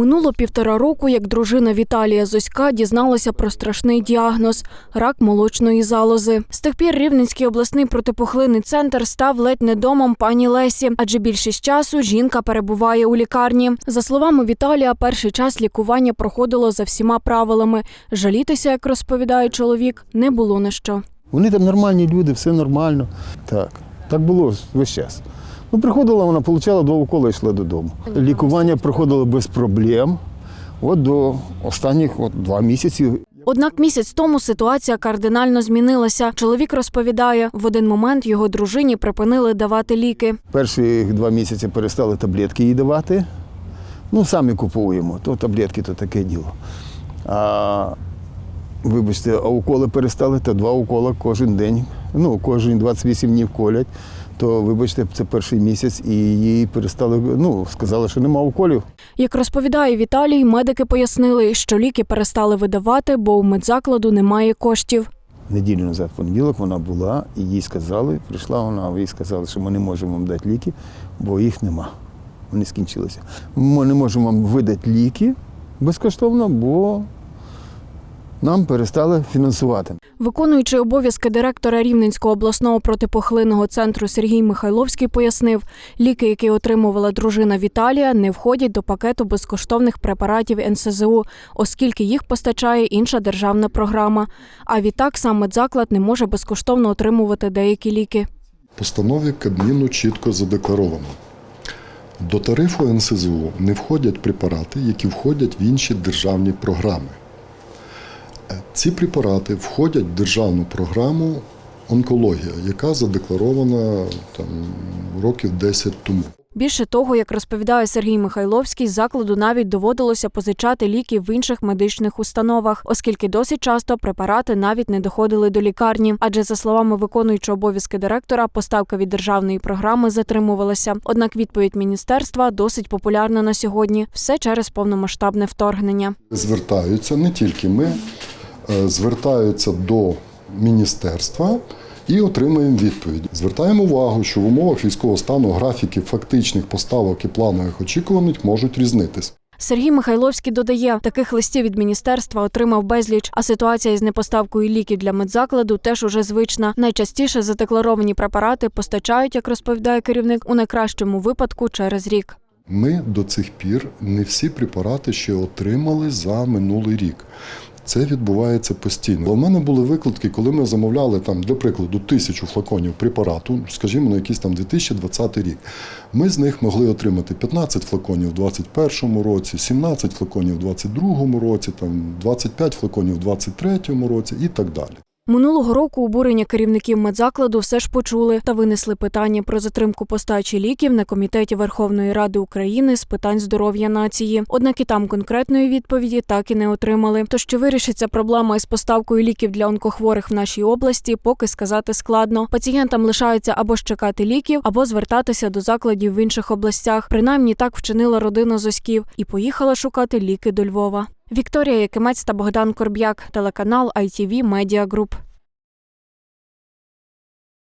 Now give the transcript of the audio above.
Минуло півтора року, як дружина Віталія Зоська дізналася про страшний діагноз рак молочної залози. З тих пір Рівненський обласний протипухлинний центр став ледь не домом пані Лесі, адже більшість часу жінка перебуває у лікарні. За словами Віталія, перший час лікування проходило за всіма правилами. Жалітися, як розповідає чоловік, не було на що. Вони там нормальні люди, все нормально. Так, так було весь час. Ну, приходила вона, отримала два уколи і йшла додому. Лікування проходило без проблем. От до останніх от, два місяці Однак місяць тому ситуація кардинально змінилася. Чоловік розповідає, в один момент його дружині припинили давати ліки. Перші два місяці перестали таблетки їй давати. Ну, самі купуємо, то таблетки то таке діло. А вибачте, а уколи перестали, то два уколи кожен день. Ну, кожен 28 днів колять. То, вибачте, це перший місяць, і їй перестали, ну, сказали, що нема уколів. Як розповідає Віталій, медики пояснили, що ліки перестали видавати, бо у медзакладу немає коштів. Неділю назад, в понеділок, вона була, і їй сказали, прийшла вона, а їй сказали, що ми не можемо вам дати ліки, бо їх нема. Вони скінчилися. Ми не можемо вам видати ліки безкоштовно, бо нам перестали фінансувати. Виконуючий обов'язки директора Рівненського обласного протипухлинного центру Сергій Михайловський пояснив, ліки, які отримувала дружина Віталія, не входять до пакету безкоштовних препаратів НСЗУ, оскільки їх постачає інша державна програма. А відтак сам медзаклад не може безкоштовно отримувати деякі ліки. Постанові Кабміну чітко задекларовано. До тарифу НСЗУ не входять препарати, які входять в інші державні програми. Е, Ці препарати входять в державну програму онкологія, яка задекларована там, років 10 тому. Більше того, як розповідає Сергій Михайловський, закладу навіть доводилося позичати ліки в інших медичних установах, оскільки досить часто препарати навіть не доходили до лікарні. Адже, за словами виконуючого обов'язки директора, поставка від державної програми затримувалася. Однак відповідь міністерства досить популярна на сьогодні. Все через повномасштабне вторгнення. Звертаються не тільки ми, звертаються до міністерства і отримуємо відповідь. Звертаємо увагу, що в умовах військового стану графіки фактичних поставок і планових очікувань можуть різнитись. Сергій Михайловський додає, таких листів від міністерства отримав безліч, а ситуація із непоставкою ліків для медзакладу теж уже звична. Найчастіше задекларовані препарати постачають, як розповідає керівник, у найкращому випадку через рік. Ми до цих пір не всі препарати ще отримали за минулий рік. Це відбувається постійно. У мене були викладки, коли ми замовляли там, для прикладу, тисячу флаконів препарату, скажімо, на якийсь там 2020 рік. Ми з них могли отримати 15 флаконів у 2021 році, 17 флаконів у 2022 році, там 25 флаконів у 2023 році і так далі. Минулого року обурення керівників медзакладу все ж почули та винесли питання про затримку постачі ліків на комітеті Верховної Ради України з питань здоров'я нації. Однак і там конкретної відповіді так і не отримали. Тож чи вирішиться проблема із поставкою ліків для онкохворих в нашій області, поки сказати складно. Пацієнтам лишається або ж чекати ліків, або звертатися до закладів в інших областях. Принаймні так вчинила родина Зоськів і поїхала шукати ліки до Львова. Вікторія Якимець та Богдан Корб'як, телеканал ITV Media Group.